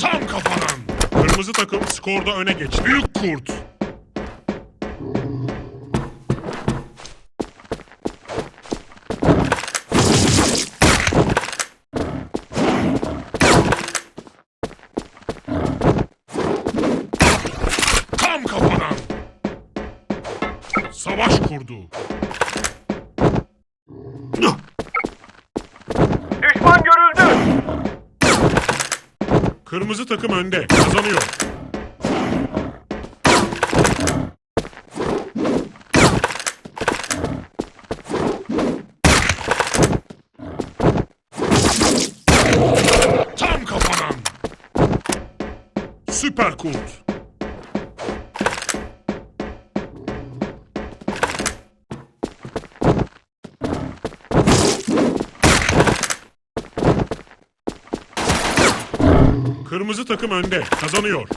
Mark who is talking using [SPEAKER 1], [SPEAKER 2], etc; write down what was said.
[SPEAKER 1] Tam kafadan. Kırmızı takım skorda öne geçti. Büyük kurt. Tam kafadan. Savaş kurdu. Kırmızı takım önde. Kazanıyor. Tam kafadan. Süper kurt. Kırmızı takım önde. Kazanıyor.